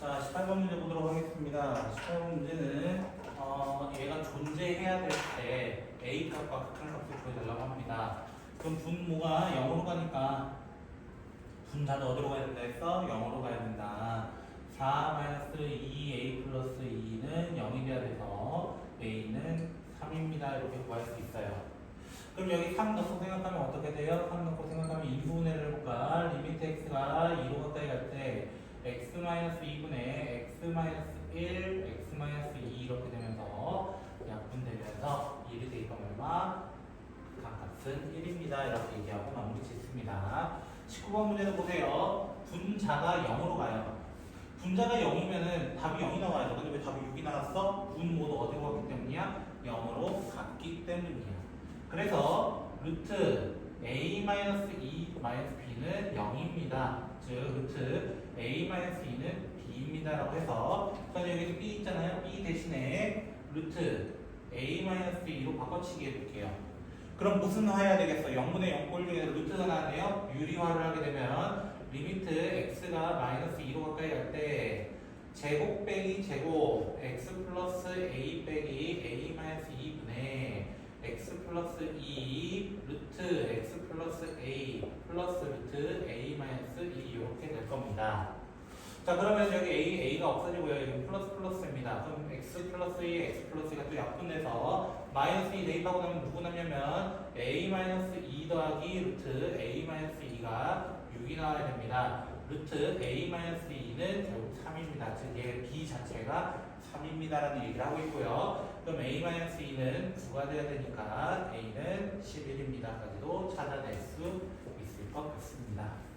자, 18번 문제 보도록 하겠습니다. 18번 문제는 어, 얘가 존재해야 될 때 a 값과 극한 값을 구해달라고 합니다. 그럼 분모가 0으로 가니까 분자도 어디로 가야 된다 했어? 0으로 가야 된다. 4-2a 플러스 2는 0이 돼야 돼서 a는 3입니다. 이렇게 구할 수 있어요. 그럼 여기 3 넣고 생각하면 어떻게 돼요? 3 넣고 생각하면 인수분해를 해볼까? 리미트 x가 2로 가까이 갈 때 x-2분의 x-1, x-2 이렇게 되면서 약분되면서 1이 대입하면 얼마? 각값은 1입니다. 이렇게 얘기하고 마무리 짓습니다. 19번 문제는 보세요. 분자가 0으로 가요. 분자가 0이면은 답이 0이 나와야 돼. 근데 왜 답이 6이 나왔어? 분모도 어디로 갔기 때문이야? 0으로 갔기 때문이야. 그래서 루트 a-2 b는 0입니다. 즉 루트 a-2는 b입니다라고 해서 그래서 여기 b 있잖아요. b 대신에 루트 a-2로 바꿔치기 해볼게요. 그럼 무슨 화 해야 되겠어? 0분의 0꼴 중에서 루트가 나왔네요. 유리화를 하게 되면 리미트 x가 마이너스 2로 가까이 갈 때 제곱 빼기 제곱 x 플러스 a 빼기 a 마이너스 2분의 x 플러스 2 루트 x 플러스 a 플러스 루트 a 마이너스 2 이렇게 될 겁니다. 자 그러면 여기 a a가 없어지고요. 여기 플러스 플러스입니다. 그럼 x 플러스 2 x 플러스 2가 또 약분돼서 마이너스 2 대입하고 나면 누구 남냐면 a 마이너스 2 더하기 루트 a 마이너스 2가 6이 나와야 됩니다. 루트 a 마이너스 2는 결국 3입니다. 즉 얘 b 자체가 3입니다라는 얘기를 하고 있고요. 그럼 a 마이너스 2는 9가 돼야 되니까 a는 11입니다까지도 찾아낼 수 있을 것 같습니다.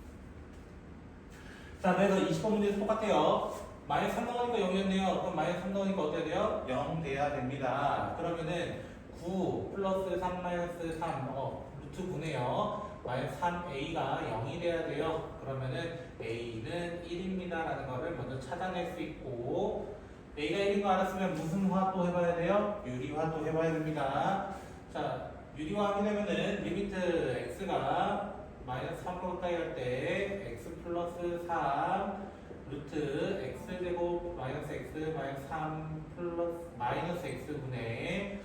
자, 그래서 20번 문제도 똑같아요. 마이너스 3 넣으니까 0이었네요. 그럼 마이너스 3 넣으니까 어때야 돼요? 0 돼야 됩니다. 그러면은 9 플러스 3 마이너스 3, 어, 루트 9네요. 마이너스 3a가 0이 돼야 돼요. 그러면은 a는 1입니다 라는 거를 먼저 찾아낼 수 있고 a가 1인 거 알았으면 무슨 화 또 해봐야 돼요? 유리화 또 해봐야 됩니다. 자, 유리화 하게 되면은 리미트 x가 마이너스 3으로 가까이 갈때 x 플러스 3 루트 x 제곱 마이너스 x 마이너스 3 플러스 마이너스 x분의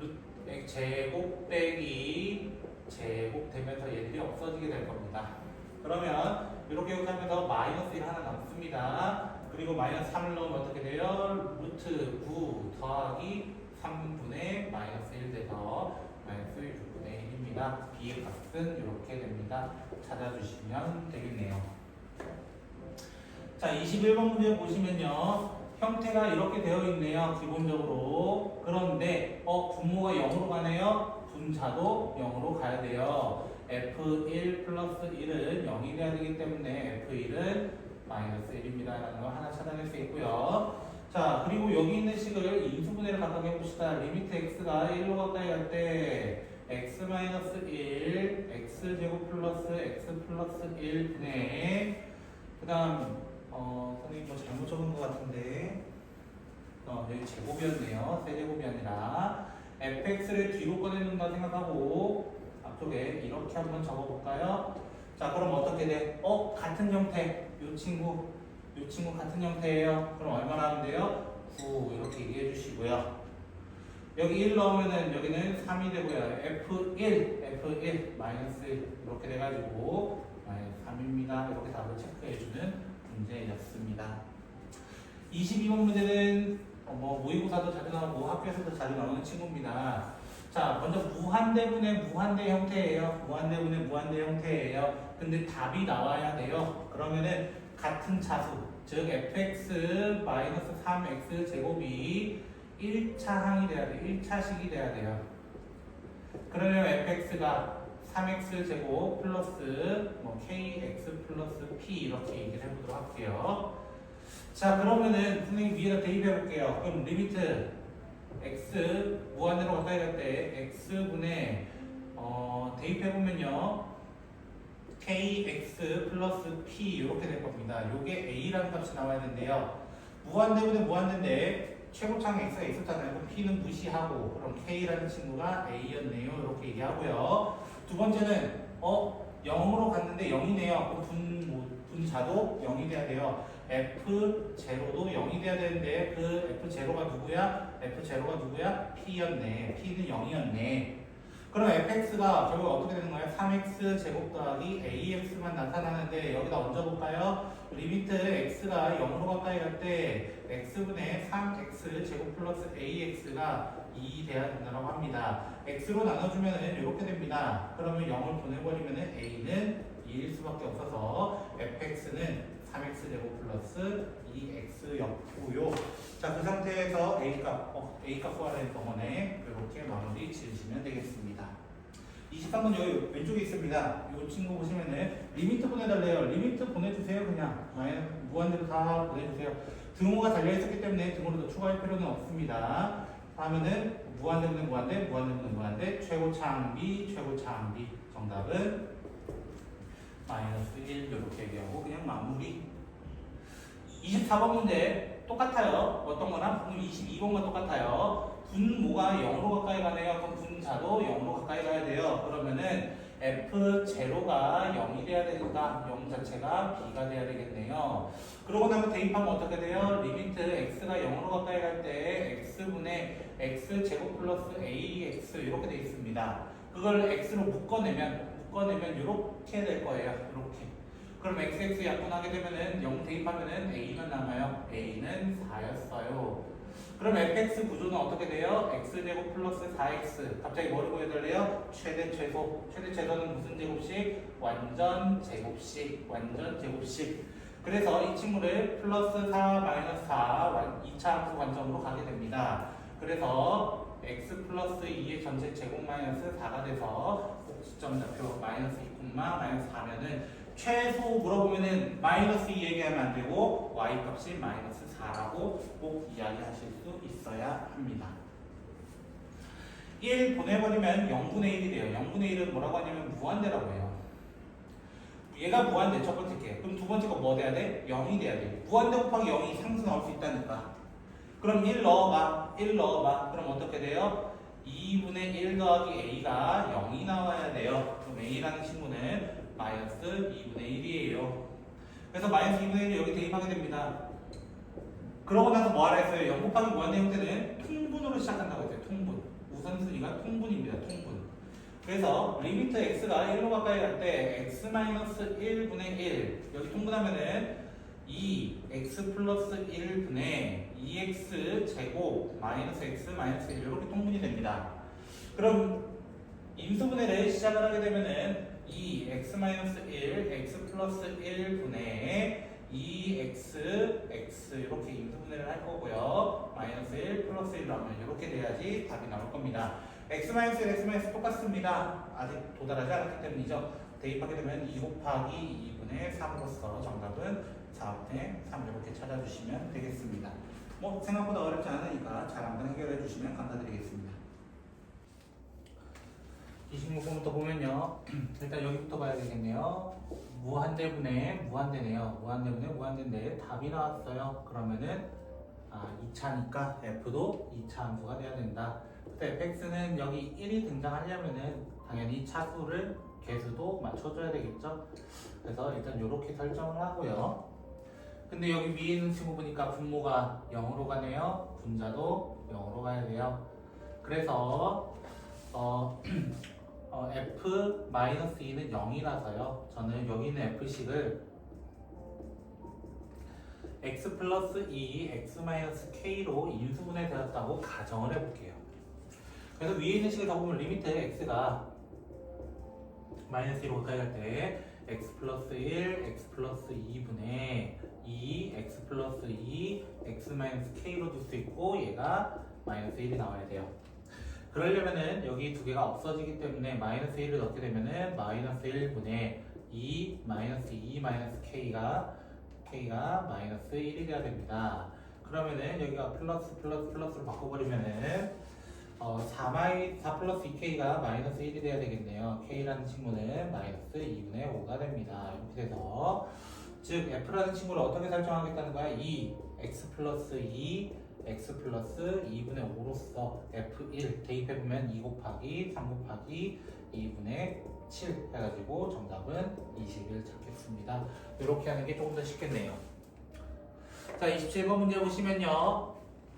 루트 제곱 빼기 제곱 되면서 얘들이 없어지게 될 겁니다. 그러면 이렇게 이렇게 하면서 마이너스 1 하나 남습니다. 그리고 마이너스 3을 넣으면 어떻게 돼요? 루트 9 더하기 3분의 마이너스 1 돼서 마이너스 6분의 1 입니다. b의 값은 이렇게 됩니다. 찾아주시면 되겠네요. 자, 21번 문제 보시면요. 형태가 이렇게 되어 있네요. 기본적으로. 그런데 어 분모가 0으로 가네요. 분자도 0으로 가야 돼요. f1 플러스 1은 0이 돼야 되기 때문에 f1은 마이너스 1입니다. 라는 걸 하나 찾아낼 수 있고요. 자, 그리고 여기 있는 식을 인수분해를 각각 해봅시다. 리미트 x가 1로 가까이 갈 때 x 마이너스 1, x 제곱 플러스 x 플러스 1 분의 그 다음 어, 선생님 뭐 잘못 적은 것 같은데 어, 여기 제곱이었네요. 세제곱이 아니라 fx를 뒤로 꺼내는다 생각하고 앞쪽에 이렇게 한번 적어볼까요? 자 그럼 어떻게 돼? 어? 같은 형태 요 친구 요 친구 같은 형태예요. 그럼 얼마나 하면 돼요? 9 이렇게 얘기해 주시고요. 여기 1 넣으면은 여기는 3이 되고요. F1, F1, 마이너스 1 이렇게 돼가지고 마이너스 3입니다. 이렇게 답을 체크해주는 문제였습니다. 22번 문제는 어, 뭐 모의고사도 자주 나오고 학교에서도 자주 나오는 친구입니다. 자, 먼저 무한대분의 무한대 형태예요. 무한대분의 무한대 형태예요. 근데 답이 나와야 돼요. 그러면은 같은 차수, 즉 fx 3x 제곱이 1차 항이 돼야 돼. 1차식이 돼야 돼요. 그러려면 fx가 3x 제곱 플러스 뭐 kx 플러스 p 이렇게 얘기를 해보도록 할게요. 자 그러면은 선생님 위에다 대입해 볼게요. 그럼 리미트 x 무한대로 가까이 갈 때 x분의 어, 대입해 보면요 kx 플러스 p 이렇게 될 겁니다. 요게 a라는 값이 나와야 되는데요. 무한대분의 무한대인데 최고창에 x가 있었잖아요. p는 무시하고 그럼 k라는 친구가 a였네요. 이렇게 얘기하고요. 두 번째는 어 0으로 갔는데 0이네요. 그럼 분, 뭐, 분자도 0이 돼야 돼요. F0도 0이 돼야 되는데 그 F0가 누구야? F0가 누구야? P였네. P는 0이었네. 그럼 fx가 결국 어떻게 되는 거야? 3x 제곱 더하기 ax만 나타나는데 여기다 얹어볼까요? 리미트 x가 0으로 가까이 갈 때 x분의 3x 제곱 플러스 ax가 2 돼야 된다고 합니다. x로 나눠주면 은 이렇게 됩니다. 그러면 0을 보내버리면 은 a는 2일 수밖에 없어서 fx는 3x 제곱 플러스 2x였고요. 자, 그 상태에서 a 값, 어, a 값 구하는 동안에 이렇게 마무리 지으시면 되겠습니다. 23번 여기 왼쪽에 있습니다. 이 친구 보시면은 리미트 보내달래요. 리미트 보내주세요. 그냥 무한대로 다 보내주세요. 등호가 달려있었기 때문에 등호를 더 추가할 필요는 없습니다. 하면은 무한대분의 무한대, 무한대분의 무한대, 최고 창비, 최고 창비. 정답은 마이너스 1 이렇게 얘기하고 그냥 마무리. 24번 문제 똑같아요. 어떤 거나 22번과 똑같아요. 분모가 0으로 가까이 가네요. 그럼 분자도 0으로 가까이 가야 돼요. 그러면은 F0가 0이 돼야 되니까 0 자체가 B가 돼야 되겠네요. 그러고 나면 대입하면 어떻게 돼요? 리미트 X가 0으로 가까이 갈 때 X분의 X 제곱 플러스 AX 이렇게 돼 있습니다. 그걸 X로 묶어내면 묶어내면 이렇게 될 거예요. 이렇게. 그럼 XX 약분하게 되면은 0 대입하면은 A만 남아요. A는 4였어요. 그럼 fx 구조는 어떻게 돼요? x제곱 플러스 4x 갑자기 뭐를 구해달래요? 최대 최소 최대 최소는 무슨 제곱식? 완전 제곱식 완전 제곱식 그래서 이 친구를 플러스 4 마이너스 4 2차 함수 관점으로 가게 됩니다 그래서 x 플러스 2의 전체 제곱 마이너스 4가 돼서 꼭지점 좌표 마이너스 2, 마이너스 4면은 최소 물어보면은 마이너스 2 얘기하면 안 되고 y 값이 마이너스 4라고 꼭 이야기하실 수 있어야 합니다. 1 보내버리면 0분의 1이 돼요. 0분의 1은 뭐라고 하냐면 무한대라고 해요. 얘가 무한대 첫 번째 게. 그럼 두 번째 거뭐 돼야 돼? 0이 돼야 돼. 무한대 곱하기 0이 상수 나올 수 있다니까. 그럼 1 넣어봐. 1 넣어봐. 그럼 어떻게 돼요? 2분의 1 더하기 a가 0이 나와야 돼요. 그럼 a라는 친구는 마이너스 2분의 1이에요. 그래서 마이너스 2분의 1을 여기 대입하게 됩니다. 그러고 나서 뭐 하라 했어요? 0 곱하기 무한대 형태는 통분으로 시작한다고 했어요. 통분. 우선순위가 통분입니다. 통분. 그래서 리미트 x가 1로 가까이 갈 때 x 마이너스 1분의 1 여기 통분하면은 2 x 플러스 1분의 2x 제곱 마이너스 x 마이너스 1 이렇게 통분이 됩니다. 그럼 임수분해를 시작을 하게 되면은 2 x 마이너스 1 x 플러스 1분의 2x x 이렇게 임수분해를 할 거고요. 마이너스 1 플러스 1로 하면 이렇게 돼야지 답이 나올 겁니다. x 마이너스 1 x 마이너스 똑같습니다. 아직 도달하지 않았기 때문이죠. 대입하게 되면 2 곱하기 2분의 3으로서 정답은 4분의 3 이렇게 찾아주시면 되겠습니다. 뭐 생각보다 어렵지 않으니까 잘 한번 해결해 주시면 감사드리겠습니다. 26번부터 보면요. 일단 여기부터 봐야 되겠네요. 무한대분의 무한대네요. 무한대분의 무한대인데 답이 나왔어요. 그러면은 아, 2차니까 f도 2차 함수가 돼야 된다. 그래서 fx는 여기 1이 등장하려면은 당연히 차수를 개수도 맞춰줘야 되겠죠. 그래서 일단 이렇게 설정을 하고요. 근데 여기 위에 있는 친구 보니까 분모가 0으로 가네요. 분자도 0으로 가야 돼요. 그래서 어, 어, f-2는 0이라서요. 저는 여기 있는 f식을 x 플러스 2, x 마이너스 k로 인수분해 되었다고 가정을 해볼게요. 그래서 위에 있는 식을 적으면 리미트 x가 마이너스 1로 가까이 갈 때 x 플러스 1, x 플러스 2분의 2, x 플러스 2, x 마이너스 k로 둘 수 있고 얘가 마이너스 1이 나와야 돼요. 그러려면은 여기 두 개가 없어지기 때문에 마이너스 1을 넣게 되면은 마이너스 1분의 2 마이너스 2 마이너스 k가 k가 마이너스 1이 돼야 됩니다. 그러면은 여기가 플러스 플러스 플러스로 바꿔버리면은 어, 4, 마이, 4 플러스 2k가 마이너스 1이 돼야 되겠네요. k라는 친구는 마이너스 2분의 5가 됩니다. 이렇게 돼서 즉 f라는 친구를 어떻게 설정하겠다는 거야? 2 x 플러스 2 x 플러스 2분의 5로서 f1 대입해보면 2 곱하기 3 곱하기 2분의 7 해가지고 정답은 21 찾겠습니다. 이렇게 하는 게 조금 더 쉽겠네요. 자, 27번 문제 보시면요.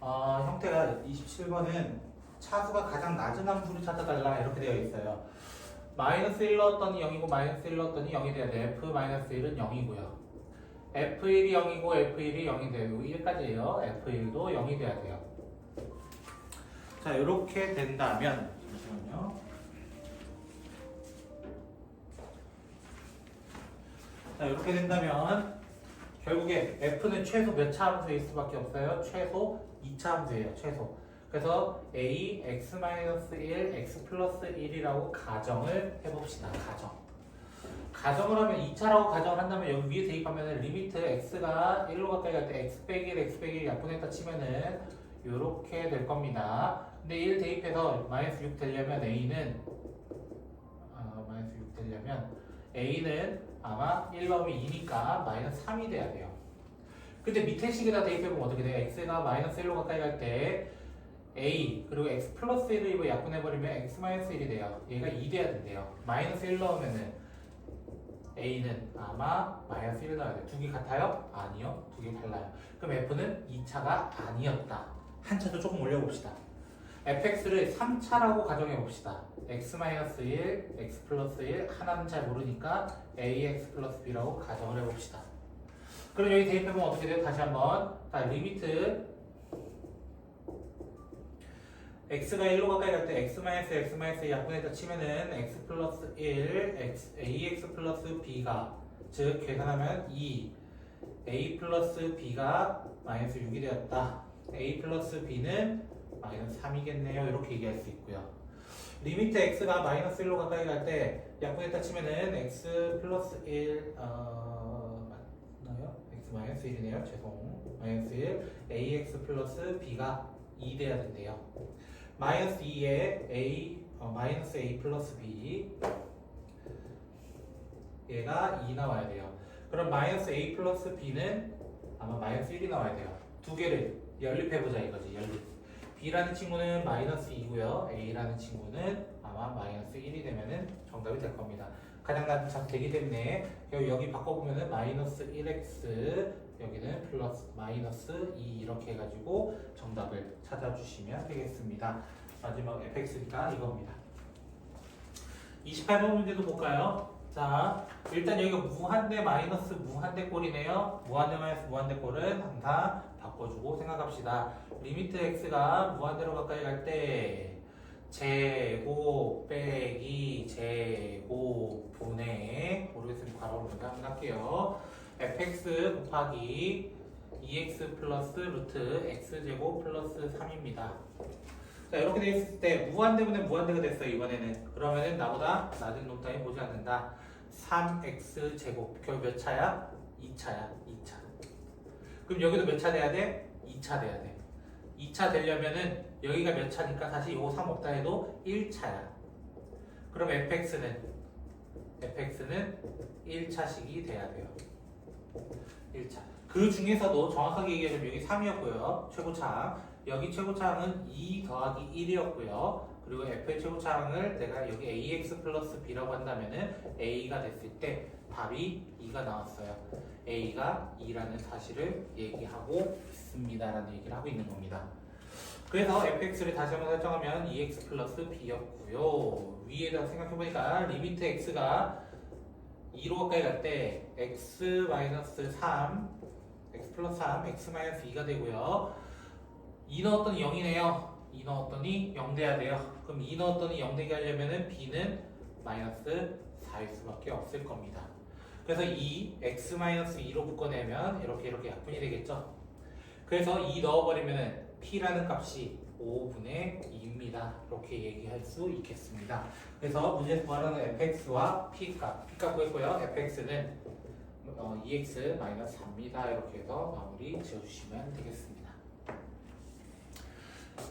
어, 형태가 27번은 차수가 가장 낮은 함수를 찾아달라 이렇게 되어 있어요. 마이너스 1 넣었더니 0이고 마이너스 1 넣었더니 0이 돼야 돼. F 마이너스 1은 0이고요. F1이 0이고 F1이 0이 되고 1까지예요. F1도 0이 돼야 돼요. 자, 이렇게 된다면 잠시만요. 자, 이렇게 된다면 결국에 F는 최소 몇 차 함수일 수밖에 없어요? 최소 2차 함수예요. 최소. 그래서 A, X-1, X 플러스 1이라고 가정을 해봅시다. 가정. 가정을 하면 2차라고 가정을 한다면 여기 위에 대입하면 리미트 X가 1로 가까이 갈 때 X 빼기 1, X 빼기 1 약분했다 치면은 이렇게 될 겁니다. 근데 1 대입해서 마이너스 6 되려면 A는 아, 마이너스 6 되려면 A는 아마 1 넣으면 2니까 마이너스 3이 돼야 돼요. 근데 밑에 식에다 대입해보면 어떻게 돼요? X가 마이너스 1로 가까이 갈 때 A 그리고 X 플러스 1을 이거 약분해버리면 X 마이너스 1이 돼요. 얘가 2 돼야 된대요. 마이너스 1 넣으면은 A는 아마 마이너스 1 넣어야 돼요. 두개 같아요? 아니요. 두 개 달라요. 그럼 F는 2차가 아니었다. 한 차도 조금 올려봅시다. fx를 3차라고 가정해봅시다. x-1, x 플러스 1, 하나는 잘 모르니까 ax 플러스 b라고 가정을 해봅시다. 그럼 여기 대입해보면 어떻게 돼요? 다시 한번. 자, 리미트 x가 1로 가까이 갈 때 x x 마이너스 약분해서 치면은 x 플러스 1, x, ax 플러스 b가 즉 계산하면 2 a 플러스 b가 마이너스 6이 되었다. a 플러스 b는 마이너스 3이겠네요. 이렇게 얘기할 수 있고요. 리미트 x가 마이너스 1로 가까이 갈 때 약분했다 치면은 x 플러스 1 어, 맞나요? x 마이너스 1이네요. 죄송. 마이너스 1 ax 플러스 b가 2 돼야 된대요. 마이너스 2에 a 어, 마이너스 a 플러스 b 얘가 2 나와야 돼요. 그럼 마이너스 a 플러스 b는 아마 마이너스 1이 나와야 돼요. 두 개를 연립해보자 이거지 연립. b라는 친구는 마이너스 2고요. a라는 친구는 아마 마이너스 1이 되면은 정답이 될 겁니다. 가장 낮은 차 되기 때문에 여기 바꿔보면은 마이너스 1x 여기는 플러스 마이너스 2 이렇게 해가지고 정답을 찾아주시면 되겠습니다. 마지막 fx니까 이겁니다. 28번 문제도 볼까요? 자, 일단 여기가 무한대 마이너스 무한대 꼴이네요. 무한대 마이너스 무한대 꼴은 항상 바꿔주고 생각합시다. 리미트 x가 무한대로 가까이 갈 때 제곱 빼기 제곱 분의 모르겠으면 괄호로 먼저 한번 할게요. Fx 곱하기 2x 플러스 루트 x제곱 플러스 3입니다. 자 이렇게 돼 있을 때 무한대분의 무한대가 됐어요 이번에는. 그러면은 나보다 낮은 놈 따위 보지 않는다. 3x 제곱. 결국 몇 차야? 2차야 2차. 그럼 여기도 몇 차 돼야 돼? 2차 돼야 돼. 2차 되려면은 여기가 몇 차니까 사실 요거 3 없다 해도 1차야. 그럼 fx는? fx는 1차식이 돼야 돼요 1차 그 중에서도 정확하게 얘기하면 여기 3이었고요 최고차항 여기 최고차항은 2 더하기 1이었고요. 그리고 f의 최고차항을 내가 여기 ax 플러스 b라고 한다면은 a가 됐을 때 답이 2가 나왔어요. a가 2라는 사실을 얘기하고 있습니다라는 얘기를 하고 있는 겁니다. 그래서 fx를 다시 한번 설정하면 2x 플러스 b였고요. 위에다 생각해보니까 리미트 x가 2로 가까이 갈 때 x 마이너스 3 x 플러스 3 x 마이너스 2가 되고요. 2 넣었더니 0이네요. 2 넣었더니 0 돼야 돼요. 그럼 2 넣었더니 0 되게 하려면은 b는 마이너스 4일 수밖에 없을 겁니다. 그래서 2, x 마이너스 2로 묶어내면 이렇게 이렇게 약분이 되겠죠. 그래서 2 넣어버리면은 p라는 값이 5분의 2입니다. 이렇게 얘기할 수 있겠습니다. 그래서 문제에서 말하는 fx와 p 값, p 값 구했고요. fx는 어, 2x 마이너스 4입니다. 이렇게 해서 마무리 지어주시면 되겠습니다.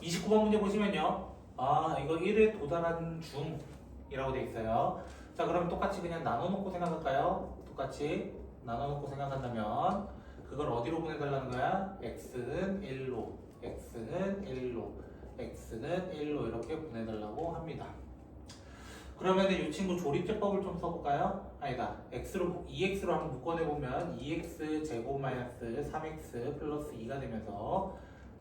29번 문제 보시면요. 아, 이거 1에 도달한 중이라고 돼 있어요. 자, 그럼 똑같이 그냥 나눠놓고 생각할까요? 똑같이 나눠놓고 생각한다면 그걸 어디로 보내달라는 거야? x는 1로, x는 1로, x는 1로 이렇게 보내달라고 합니다. 그러면 이 친구 조립제법을 좀 써볼까요? 아니다. x로 2x로 한번 묶어내보면 2x 제곱 마이너스 3x 플러스 2가 되면서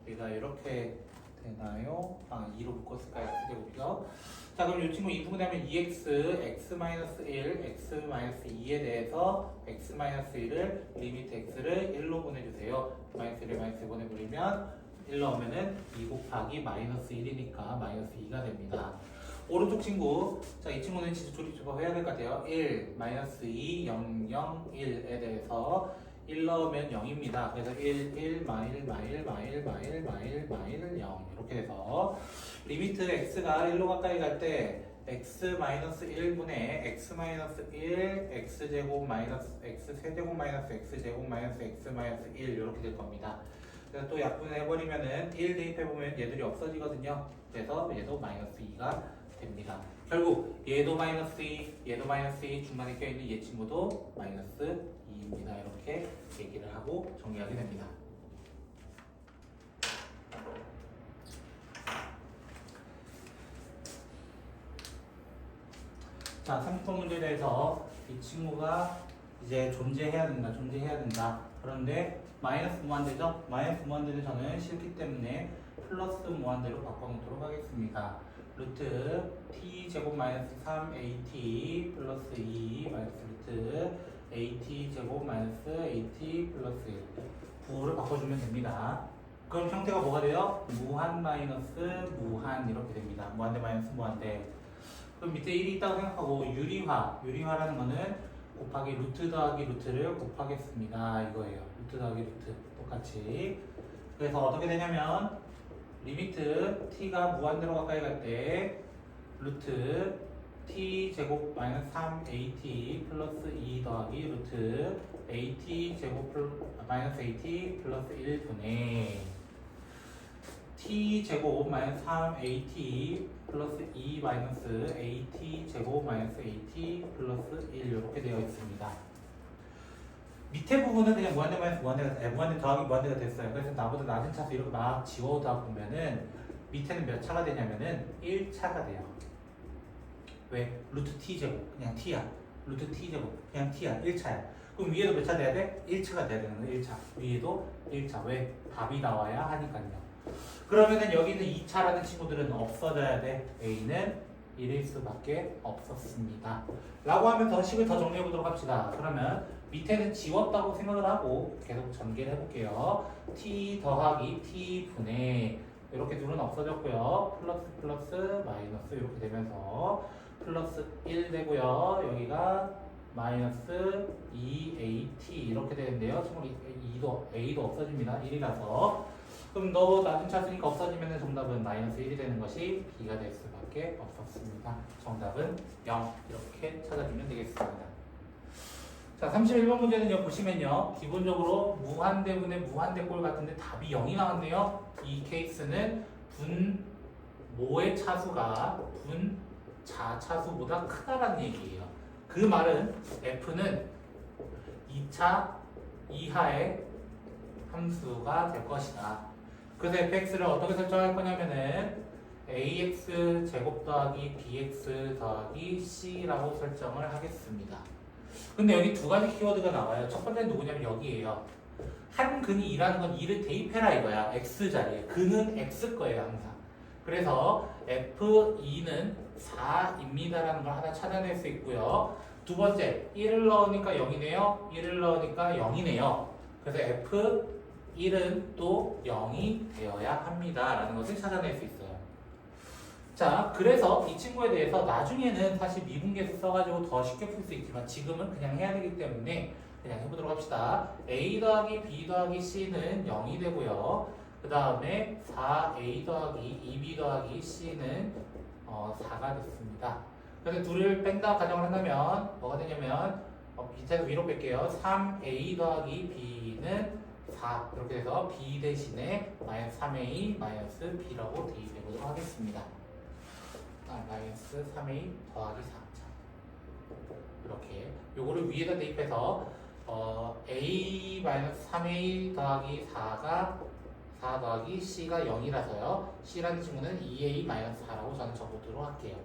얘가 이렇게 되나요? 아 2로 묶었을까요? x제곱이죠. 자 그럼 이 친구 이분하면 2x x 마이너스 1 x 마이너스 2에 대해서 x 마이너스 1을 리미트 x를 1로 보내주세요. 마이너스 1을 마이너스 1 보내버리면 1 넣으면은 2 곱하기 마이너스 1이니까 마이너스 2가 됩니다. 오른쪽 친구, 자, 이 친구는 진짜 조립제법 해야 될 것 같아요. 1, 마이너스 2, 0, 0, 1에 대해서 1 넣으면 0입니다. 그래서 1, 1, 마일, 마일, 마일, 마일, 마일, 마일, 0. 이렇게 돼서 리미트 x가 1로 가까이 갈 때 x 마이너스 1분의 x 마이너스 1, x 제곱 마이너스 x 세제곱 마이너스 x 제곱 마이너스 x 마이너스 1 이렇게 될 겁니다. 그래서 또 약분을 해버리면은 1 대입해보면 얘들이 없어지거든요. 그래서 얘도 마이너스 2가 됩니다. 결국 얘도 마이너스 2, 얘도 마이너스 2, 중간에 껴있는 얘 친구도 마이너스 2입니다. 이렇게 얘기를 하고 정리하게 됩니다. 자, 상품 문제에 대해서 이 친구가 이제 존재해야 된다, 존재해야 된다. 그런데 마이너스 무한대죠? 마이너스 무한대는 저는 싫기 때문에 플러스 무한대로 바꿔놓도록 하겠습니다. 루트 t 제곱 마이너스 3at 플러스 2 마이너스 루트 at 제곱 마이너스 at 플러스 1 9를 바꿔주면 됩니다. 그럼 형태가 뭐가 돼요? 무한 마이너스 무한 이렇게 됩니다. 무한대 마이너스 무한대. 그럼 밑에 1이 있다고 생각하고 유리화, 유리화라는 거는 곱하기 루트 더하기 루트를 곱하겠습니다. 이거예요. 루트 더하기 루트 똑같이. 그래서 어떻게 되냐면 리미트 t가 무한대로 가까이 갈 때 루트 t 제곱 마이너스 3at 플러스 2 더하기 루트 at 제곱 플- 마이너스 at 플러스 1분의 t 제곱 마이너스 3at 플러스 2 마이너스 at 제곱 마이너스 at 플러스 1 이렇게 되어 있습니다. 밑에 부분은 그냥 무한대 마이너스 무한대가 에, 무한대 더하기 무한대가 됐어요. 그래서 나보다 낮은 차수 이렇게 막 지워다 보면은 밑에는 몇 차가 되냐면은 1차가 돼요. 왜? 루트 t 제곱 그냥 t야. 루트 t 제곱 그냥 t야. 1차야. 그럼 위에도 몇 차 돼야 돼? 1차가 돼야 되는 거야. 1차. 위에도 1차. 왜? 답이 나와야 하니까요. 그러면은 여기는 2차라는 친구들은 없어져야 돼. A는 1일 수밖에 없었습니다. 라고 하면서 식을 더 정리해 보도록 합시다. 그러면 밑에는 지웠다고 생각을 하고 계속 전개를 해볼게요. t 더하기 t 분의 이렇게 둘은 없어졌고요. 플러스 플러스 마이너스 이렇게 되면서 플러스 1 되고요. 여기가 마이너스 2at 이렇게 되는데요. 참고로 2도 a도 없어집니다. 1이라서 그럼 너 낮은 차수니까 없어지면 정답은 마이너스 1이 되는 것이 b가 될 수밖에 없었습니다. 정답은 0 이렇게 찾아주면 되겠습니다. 자, 31번 문제는요, 보시면요, 기본적으로 무한대분의 무한대꼴 같은데 답이 0이 나왔네요. 이 케이스는 분, 모의 차수가 분, 자 차수보다 크다라는 얘기예요. 그 말은 F는 2차 이하의 함수가 될 것이다. 그래서 fx를 어떻게 설정할 거냐면은 ax 제곱 더하기 bx 더하기 c라고 설정을 하겠습니다. 근데 여기 두 가지 키워드가 나와요. 첫 번째는 누구냐면 여기에요. 한 근이 2라는 건 2를 대입해라 이거야. x 자리에. 근은 x 거예요 항상. 그래서 f2는 4입니다라는 걸 하나 찾아낼 수 있고요. 두 번째 1을 넣으니까 0이네요. 1을 넣으니까 0이네요. 그래서 f 1은 또 0이 되어야 합니다. 라는 것을 찾아낼 수 있어요. 자, 그래서 이 친구에 대해서 나중에는 사실 미분계수 써가지고 더 쉽게 풀 수 있지만 지금은 그냥 해야 되기 때문에 그냥 해보도록 합시다. a 더하기 b 더하기 c는 0이 되고요. 그 다음에 4a 더하기 2b 더하기 c는 어, 4가 됐습니다. 그래서 둘을 뺀다 가정을 한다면 뭐가 되냐면 어, 밑에서 위로 뺄게요. 3a 더하기 b는 4 이렇게 돼서 b 대신에 마이너스 3a 마이너스 b라고 대입해 보도록 하겠습니다. 아, 마이너스 3a 더하기 4 자 이렇게 요거를 위에다 대입해서 어, a 마이너스 3a 더하기 4가 4 더하기 c가 0이라서요. c라는 친구는 2a 마이너스 4라고 저는 적어두도록 할게요.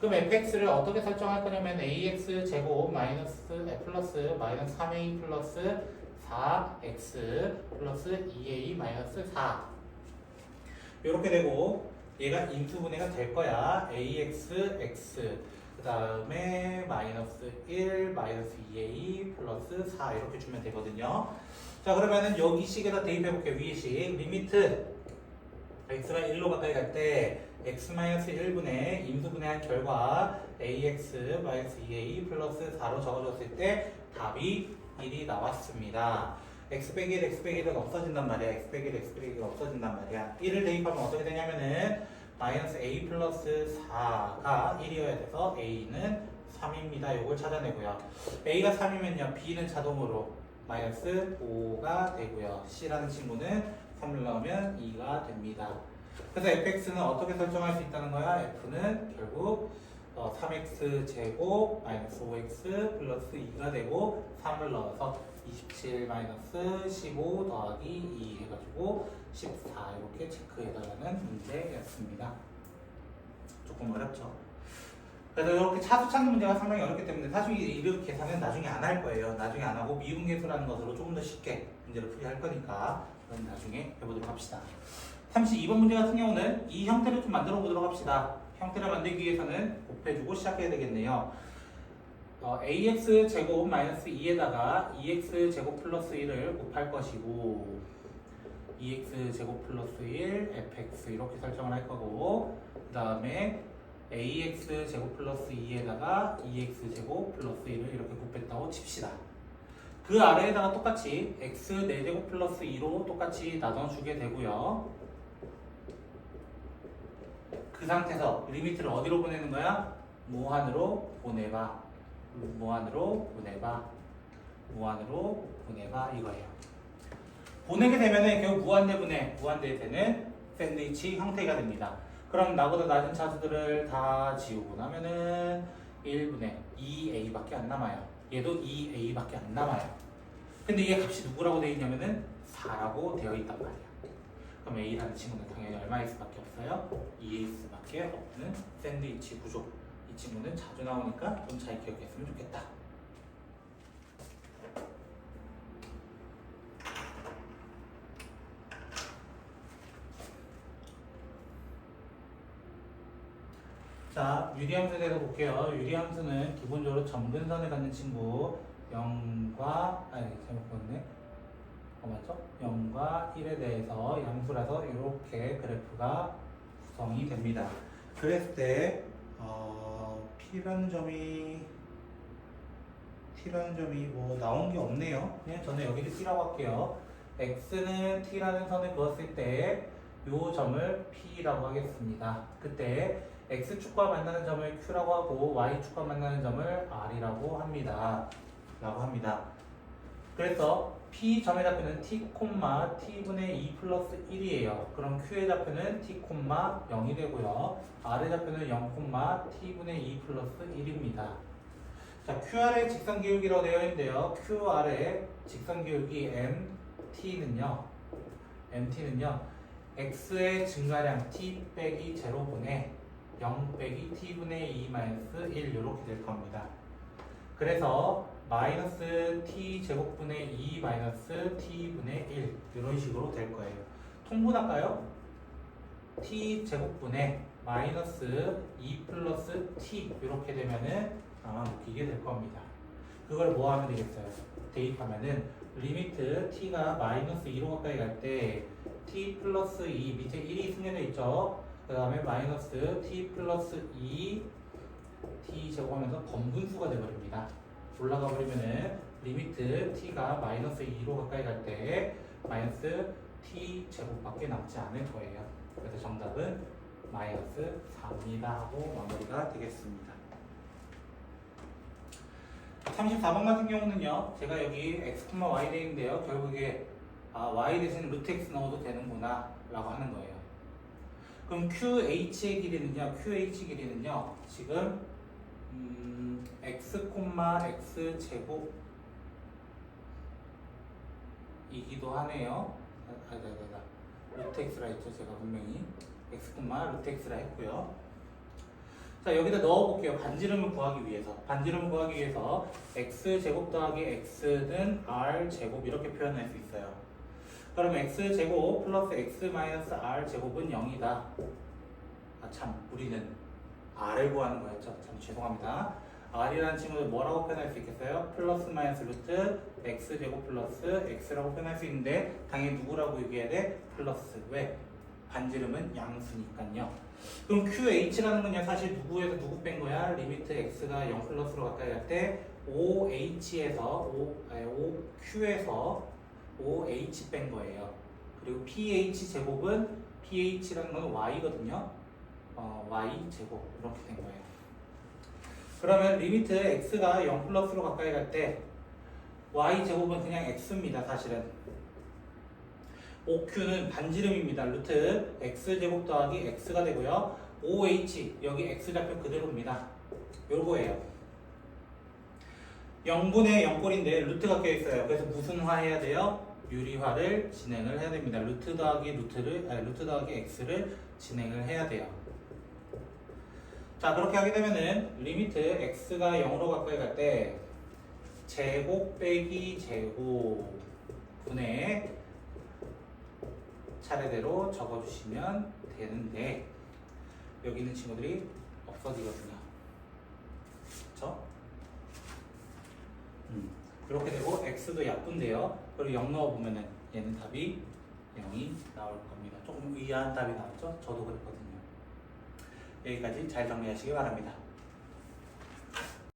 그럼 fx를 어떻게 설정할 거냐면 ax 제곱 마이너스 에, 플러스 마이너스 3a 플러스 4x 플러스 2a 마이너스 4 이렇게 되고 얘가 인수분해가 될 거야. Ax x 그 다음에 마이너스 1 마이너스 2a 플러스 4 이렇게 주면 되거든요. 자 그러면은 여기 식에다 대입해 볼게요. 위에 식. 리미트 x가 1로 가까이 갈 때 x-1분의 임수분해한 결과 ax-2a 플러스 4로 적어줬을 때 답이 1이 나왔습니다. x 빼기 1, x 빼기 1은 없어진단 말이야. x 빼기 1, x 빼기 1은 없어진단 말이야. 1을 대입하면 어떻게 되냐면은 마이너스 a 플러스 4가 1이어야 돼서 a는 3입니다. 요걸 찾아내고요. a가 3이면요. b는 자동으로 마이너스 5가 되고요. c라는 친구는 3을 넣으면 2가 됩니다. 그래서 fx는 어떻게 설정할 수 있다는 거야? f는 결국 어, 3x 제곱 마이너스 5x 플러스 2가 되고 3을 넣어서 27 마이너스 15 더하기 2 해가지고 14 이렇게 체크해달라는 문제였습니다. 조금 어렵죠? 그래서 이렇게 차수 찾는 문제가 상당히 어렵기 때문에 사실 이런 계산은 나중에 안 할 거예요. 나중에 안 하고 미분계수라는 것으로 조금 더 쉽게 문제를 풀이할 거니까 그건 나중에 해보도록 합시다. 32번 문제 같은 경우는 이 형태를 좀 만들어 보도록 합시다. 형태를 만들기 위해서는 곱해주고 시작해야 되겠네요. 어, ax 제곱 마이너스 2에다가 2x 제곱 플러스 1을 곱할 것이고 2x 제곱 플러스 1 fx 이렇게 설정을 할 거고 그 다음에 ax 제곱 플러스 2에다가 2x 제곱 플러스 1을 이렇게 곱했다고 칩시다. 그 아래에다가 똑같이 x 4제곱 플러스 2로 똑같이 나눠주게 되고요. 그 상태에서 리미트를 어디로 보내는 거야? 무한으로 보내봐. 무한으로 보내봐. 무한으로 보내봐 이거예요. 보내게 되면은 결국 무한대분해, 무한대되는 샌드위치 형태가 됩니다. 그럼 나보다 낮은 차수들을 다 지우고 나면은 1분의 2a밖에 안 남아요. 얘도 2a밖에 안 남아요. 근데 얘 값이 누구라고 되어 있냐면은 4라고 되어 있단 말이야. 그럼 a라는 친구는 당연히 얼마일 수밖에 없어요? 2일 수 밖에 없는 샌드위치 구조. 이 친구는 자주 나오니까 좀 잘 기억했으면 좋겠다. 자, 유리함수에 대해서 볼게요. 유리함수는 기본적으로 점근선을 갖는 친구 0과 아니 잘못 보았네. 어 맞죠? 0과 1에 대해서 양수라서 이렇게 그래프가 구성이 됩니다. 그랬을 때 어, P라는 점이 T라는 점이 뭐 나온 게 없네요. 그냥 저는 여기를 T라고 할게요. X는 T라는 선을 그었을 때 이 점을 P라고 하겠습니다. 그때 X축과 만나는 점을 Q라고 하고 Y축과 만나는 점을 R이라고 합니다. 라고 합니다. 그래서 P 점의 좌표는 T, T분의 2 플러스 1이에요. 그럼 Q의 좌표는 T, 0이 되고요. R의 좌표는 0, T분의 2 플러스 1입니다. 자, QR의 직선기울기라고 되어 있는데요. QR의 직선기울기 MT는요. MT는요. X의 증가량 T 빼기 0분의 0 빼기 T분의 2 마이너스 1 이렇게 될 겁니다. 그래서 마이너스 t 제곱분의 2 마이너스 t분의 1 이런 식으로 될 거예요. 통분할까요? t 제곱분의 마이너스 2 플러스 t 이렇게 되면은 아마 웃기게 될 겁니다. 그걸 뭐 하면 되겠어요? 대입하면은 리미트 t가 마이너스 2로 가까이 갈 때 t 플러스 2 밑에 1이 승려져 있죠? 그 다음에 마이너스 t 플러스 2 t 제곱하면서 번분수가 되버립니다. 올라가 버리면은 리미트 t가 마이너스 2로 가까이 갈 때 마이너스 t 제곱밖에 남지 않을 거예요. 그래서 정답은 마이너스 4입니다 하고 마무리가 되겠습니다. 34번 같은 경우는요. 제가 여기 x, y 돼 있는데요. 결국에 아, y 대신 루트 x 넣어도 되는구나 라고 하는 거예요. 그럼 QH의 길이는요. QH 길이는요. 지금 음, x, x 제곱 이기도 하네요. 아, 아, 아, 아, 루트 x라 했죠. 제가 분명히 x, 루트 x라 했고요. 자 여기다 넣어볼게요. 반지름을 구하기 위해서. 반지름을 구하기 위해서 x 제곱 더하기 x는 r 제곱 이렇게 표현할 수 있어요. 그럼 x 제곱 플러스 x 마이너스 r 제곱은 0이다. 아 참 우리는 r을 구하는 거였죠. 참 죄송합니다. R이라는 친구를 뭐라고 표현할 수 있겠어요? 플러스 마이너스 루트 x 제곱 플러스 x라고 표현할 수 있는데 당연히 누구라고 얘기해야 돼? 플러스 왜? 반지름은 양수니까요. 그럼 QH라는 건요 사실 누구에서 누구 뺀 거야? 리미트 x가 0 플러스로 가까이 갈때 OH에서 O, 아니, OQ에서 OH 뺀 거예요. 그리고 PH 제곱은 PH라는 건 Y거든요. 어, Y 제곱 이렇게 된 거예요. 그러면 리미트 x가 0 플러스로 가까이 갈 때 y 제곱은 그냥 x입니다. 사실은 OQ는 반지름입니다. 루트 x 제곱 더하기 x가 되고요. OH 여기 x 좌표 그대로입니다. 요거예요. 0분의 0꼴인데 루트가 껴있어요. 그래서 무슨 화 해야 돼요? 유리화를 진행을 해야 됩니다. 루트 더하기 루트를 아니 루트 더하기 x를 진행을 해야 돼요. 자 그렇게 하게 되면은 리미트 x가 0으로 가까이 갈 때 제곱 빼기 제곱 분의 차례대로 적어주시면 되는데 여기 있는 친구들이 없어지거든요. 그렇죠? 음, 이렇게 되고 x도 약분돼요. 그리고 0 넣어보면은 얘는 답이 0이 나올 겁니다. 조금 의아한 답이 나왔죠? 저도 그랬거든요. 여기까지 잘 정리하시기 바랍니다.